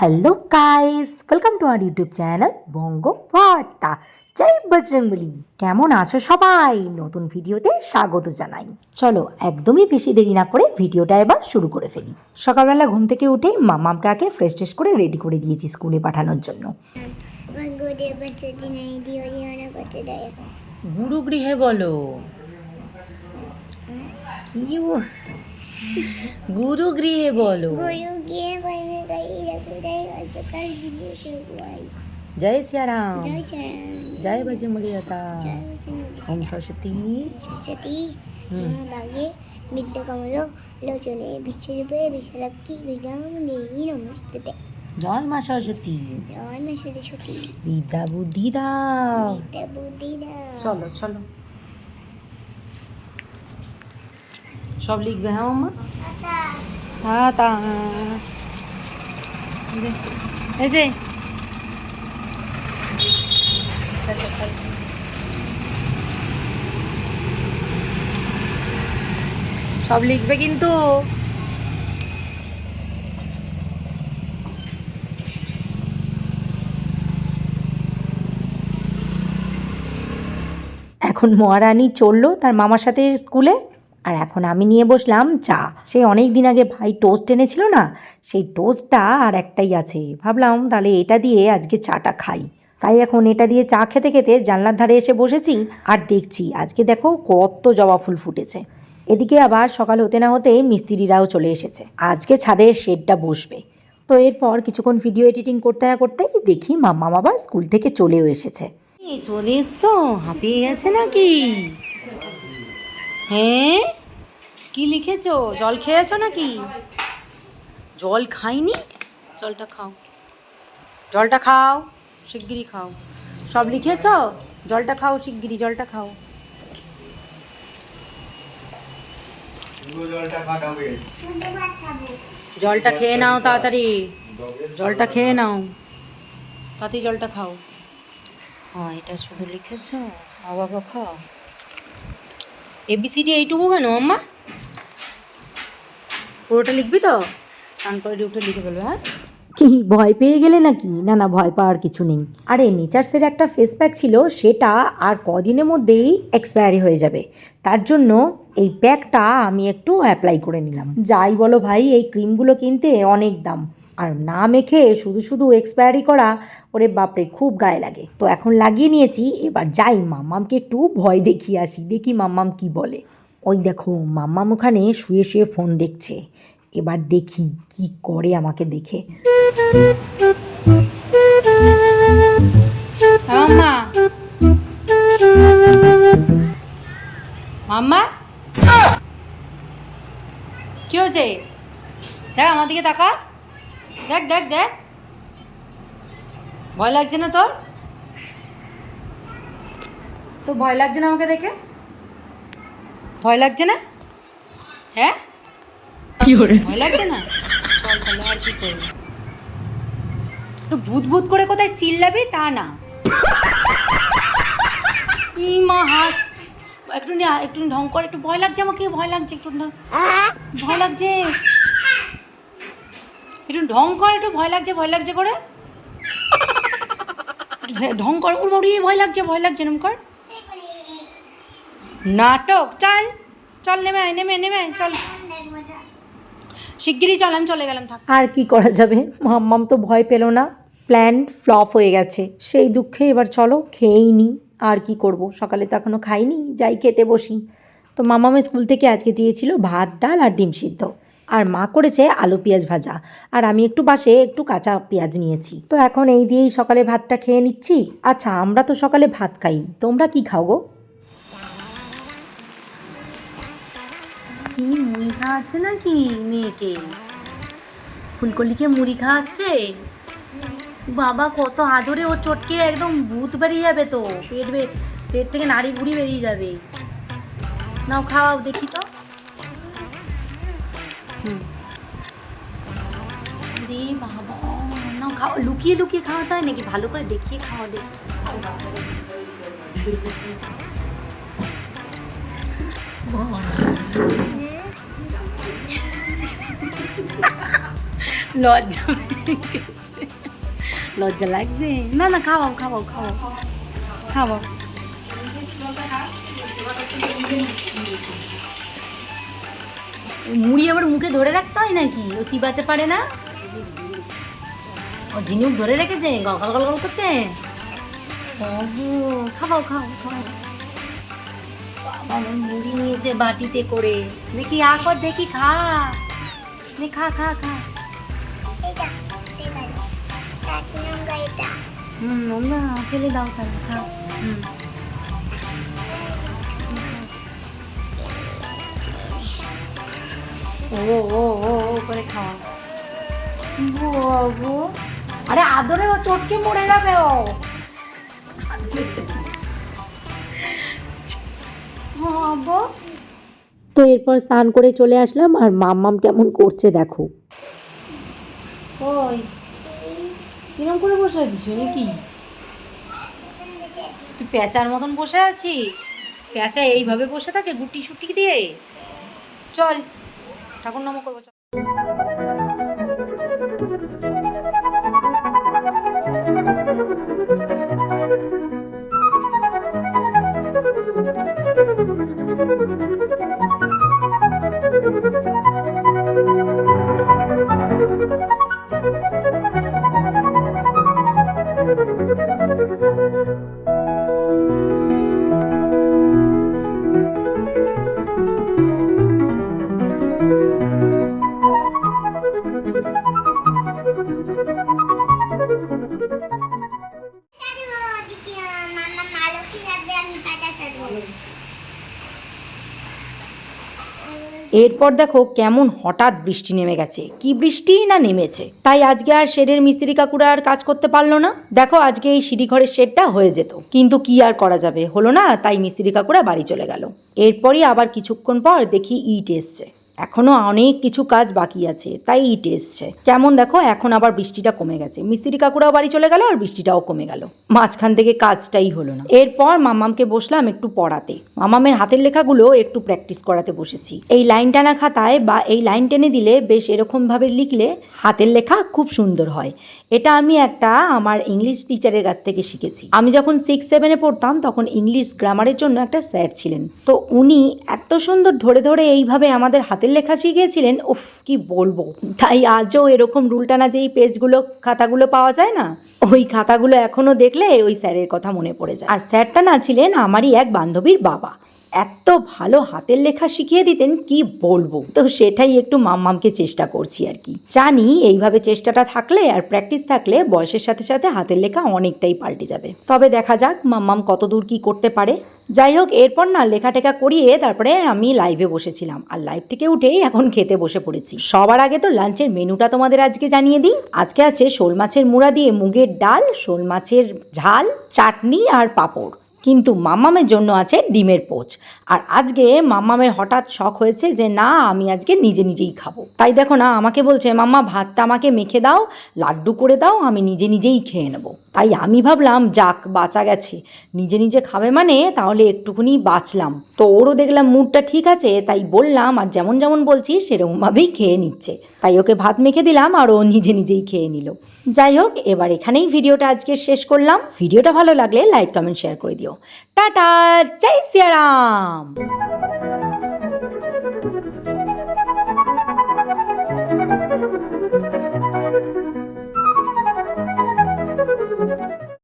Hello guys welcome to our YouTube channel Banga Barta জয় বজরঙ্গলি কেমন আছো সবাই? নতুন ভিডিওতে স্বাগত জানাই। চলো একদমই বেশি দেরি না করে ভিডিওটা এবার শুরু করে ফেলি। সকালবেলা ঘুম থেকে উঠে মামাম কাকে ফ্রেশ ট্রেশ করে রেডি করে দিয়েছি স্কুলে পাঠানোর জন্য। Mangode pasati na গুরু গৃহে বলো. জয় সিয়ারাম. জয় বজরঙ্গলি দাতা. ওম সরস্বতী. জয় মা সরস্বতী Jai ma saraswati. বিদ্যা বুদ্ধি দাও Te buddhi da. চলো চলো সব লিখবে হ্যাঁ মাম্মা? হ্যাঁ তা এই যে। সব লিখবে কিন্তু। এখন মহারানী চলল তার মামার সাথে স্কুলে। আর এখন আমি নিয়ে বসলাম চা। সেই অনেক দিন আগে ভাই টোস্ট এনেছিল না, সেই টোস্টটা আর একটাই আছে। ভাবলাম তাহলে এটা দিয়ে আজকে চাটা খাই। তাই এখন এটা দিয়ে চা খেতে খেতে জানলার ধারে এসে বসেছি আর দেখছি আজকে দেখো কত জবা ফুল ফুটেছে। এদিকে আবার সকাল হতে না হতে মিস্ত্রিরাও চলে এসেছে। আজকে ছাদের শেডটা বসবে। তো এরপর কিছুক্ষণ ভিডিও এডিটিং করতে না করতেই দেখি মাম্মা আবার স্কুল থেকে চলেও এসেছে। চলে এসছো? হাঁপিয়ে গেছে নাকি? হ্যাঁ? কি লিখেছো? জল খেয়েছো নাকি? জল খাইনি? জলটা খাও। জলটা খাও শিগগিরই খাও। সব লিখেছ? জলটা খাও শিগগিরই জলটা খাও। জলটা খেয়ে নাও তাড়াতাড়ি। জলটা খেয়ে নাও। তাড়াতাড়ি জলটা খাও। হ্যাঁ এটা শুধু লিখেছ? বাবা খাও এবিসিডি এইটুকু কেন আম্মা? পুরোটা লিখবি তো? স্নান করে উঠে লিখে ফেলবে হ্যাঁ? কি, ভয় পেয়ে গেলে নাকি? না না, ভয় পাওয়ার কিছু নেই। আরে, নেচার্সের একটা ফেস প্যাক ছিল, সেটা আর কদিনের মধ্যেই এক্সপায়ারি হয়ে যাবে। তার জন্য এই প্যাকটা আমি একটু অ্যাপ্লাই করে নিলাম। যাই বলো ভাই, এই ক্রিমগুলো কিনতে অনেক দাম। আর না মেখে শুধু শুধু এক্সপায়ারি করা, ওরে বাপরে, খুব গায়ে লাগে। তো এখন লাগিয়ে নিয়েছি, এবার যাই, মাম্মামকে একটু ভয় দেখিয়ে আসি। দেখি মাম্মাম কি বলে। ওই দেখো, মাম্মাম ওখানে শুয়ে শুয়ে ফোন দেখছে। এবার দেখি কি করে আমাকে দেখে। মাম্মা। মাম্মা? কি হয়েছে? দেখ, আমার দিকে তাকা। দেখ দেখ দেখ। ভয় লাগছে না তোর? তো ভয় লাগছে না আমাকে দেখে? ভয় লাগছে না? হ্যাঁ? ভয় লাগছে কি ভূত ভূত করে কোথায় চিল্লাবি? তা না। ই মা একটু একটু ঢং করে, একটু ভয় লাগছে আমাকে, ভয় লাগছে, একটু ভয় লাগছে। একটু ঢং কর, একটু ভয় লাগছে ভয় লাগছে করে। ঢং কর ওর বাড়ি ভয় লাগছে ভয় লাগছে, এরম কর। নাটক, চল। চল, নেমে আয়, নেমে নেমে চল। শিগগিরই চল, আমি চলে গেলাম, থাক। আর কি করা যাবে? মাম্মাম তো ভয় পেল না। প্ল্যান ফ্লপ হয়ে গেছে। সেই দুঃখে এবার চলো, খেয়েই নি। আর কি করব? সকালে তো এখনও খাইনি, যাই খেতে বসি। তো মামামা স্কুল থেকে আজকে দিয়েছিল ভাত, ডাল আর ডিম সিদ্ধ। আর মা করেছে আলু পেঁয়াজ ভাজা। আর আমি একটু পাশে একটু কাঁচা পেঁয়াজ নিয়েছি। তো এখন এই দিয়েই সকালে ভাতটা খেয়ে নিচ্ছি। আচ্ছা আমরা তো সকালে ভাত খাই। তোমরা কি খাও গো? কি মুড়ি খাওয়াচ্ছে নাকি মেয়েকে? ফুলকলিকে মুড়ি খাওয়াচ্ছে? বাবা, কত আদরে ও চটকে একদম ভূত বেরিয়ে যাবে তো। পেট পেট থেকে নাড়ি বুড়ি বেরিয়ে যাবে। নাও, খাওয়াও, দেখি তো। বাবা, নাও, খাও। লুকিয়ে লুকিয়ে খাওয়াতে হয় নাকি? ভালো করে দেখিয়ে খাওয়া দেখি লজ্জা। লজ্জা লাগছে? না না, খাওয়াও খাওয়াও খাওয়াও। খাওয়াও। মুড়ি আবার মুখে ধরে রাখতে হয় নাকি? ও চিবাতে পারে না? ও ঝিনুক ধরে রেখেছে, গল গল করছে? খাও খাও বাবা, মুড়ি নিয়েছে বাটিতে করে। দেখি আকর দেখি, খা। নে খা খা খা। এটা এটা হুম ফেলে দাও তাহলে খাও হুম। ও ও ও ও করে খাওয়া বাবু। আরে আদরে ও চটকে মরে যাবে ও। বাবু। তো এরপর স্নান করে চলে আসলাম আর মাম্মাম কেমন করছে দেখো। ওই কিরম করে বসে আছিস নাকি তুই পেঁচার মতন বসে আছিস? পেঁচা এইভাবে বসে থাকে গুটি সুটি দিয়ে? চল ঠাকুর নাম করব এরপর দেখো কেমন হঠাৎ বৃষ্টি নেমে গেছে। কি বৃষ্টি না নেমেছে? তাই আজকে আর শেডের মিস্ত্রি কাকুরা আর কাজ করতে পারল না। দেখো আজকে এই সিঁড়ি ঘরের শেডটা হয়ে যেত। কিন্তু কি আর করা যাবে? হলো না, তাই মিস্ত্রি কাকুরা বাড়ি চলে গেল। এরপরই আবার কিছুক্ষণ পর দেখি ইট এসছে। এখনও অনেক কিছু কাজ বাকি আছে, তাই ইট এসছে। কেমন দেখো, এখন আবার বৃষ্টিটা কমে গেছে। মিস্ত্রি কাকুরাও বাড়ি চলে গেল আর বৃষ্টিটাও কমে গেল। মাঝখান থেকে কাজটাই হলো না। এরপর মামামকে বসলাম একটু পড়াতে। মামামের হাতের লেখাগুলো একটু প্র্যাকটিস করাতে বসেছি। এই লাইন টানা খাতায় বা এই লাইন টেনে দিলে বেশ এরকম ভাবে লিখলে হাতের লেখা খুব সুন্দর হয়। এটা আমি একটা আমার ইংলিশ টিচারের কাছ থেকে শিখেছি। আমি যখন সিক্স সেভেনে পড়তাম, তখন ইংলিশ গ্রামারের জন্য একটা স্যার ছিলেন। তো উনি এত সুন্দর ধরে ধরে এইভাবে আমাদের হাতের লেখা শিখিয়েছিলেন? উফ, কি বলব। তাই আজও এরকম রুলটানা যেই পেজগুলো, খাতাগুলো পাওয়া যায় না, ওই খাতাগুলো এখনও দেখলে ওই স্যারের কথা মনে পড়ে যায়। আর স্যারটা না ছিলেন আমারই এক বান্ধবীর বাবা। এত ভালো হাতের লেখা শিখিয়ে দিতেন, কি বলব। তো সেটাই একটু মাম্মামকে চেষ্টা করছি আর কি। জানি এইভাবে চেষ্টাটা থাকলে আর প্র্যাকটিস থাকলে বয়সের সাথে সাথে হাতের লেখা অনেকটাই পাল্টে যাবে। তবে দেখা যাক মাম্মাম কত দূর কি করতে পারে। যাই হোক, এরপর না লেখা টেখা করিয়ে তারপরে আমি লাইভে বসেছিলাম। আর লাইভ থেকে উঠেই এখন খেতে বসে পড়েছি। সবার আগে তো লাঞ্চের মেনুটা তোমাদের আজকে জানিয়ে দিই। আজকে আছে শোল মাছের মুড়া দিয়ে মুগের ডাল, শোল মাছের ঝাল, চাটনি আর পাঁপড়। কিন্তু মাম্মামের জন্য আছে ডিমের পোচ। আর আজকে মাম্মামের হঠাৎ শখ হয়েছে যে, না, আমি আজকে নিজে নিজেই খাব। তাই দেখো না, আমাকে বলছে, মাম্মা, ভাতটা আমাকে মেখে দাও, লাড্ডু করে দাও, আমি নিজে নিজেই খেয়ে নেব। তাই আমি ভাবলাম, যাক, বাঁচা গেছে। নিজে নিজে খাবে মানে তাহলে একটুখানি বাঁচলাম। তো ওরও দেখলাম মুডটা ঠিক আছে, তাই বললাম, আর যেমন যেমন বলছি সেরকমভাবেই খেয়ে নিচ্ছে। তাই ওকে ভাত মেখে দিলাম আর ও নিজে নিজেই খেয়ে নিল। যাই হোক, এবার এখানেই ভিডিওটা আজকে শেষ করলাম। ভিডিওটা ভালো লাগলে লাইক, কমেন্ট, শেয়ার করে দিও। টাটা! জয় সিয়ারাম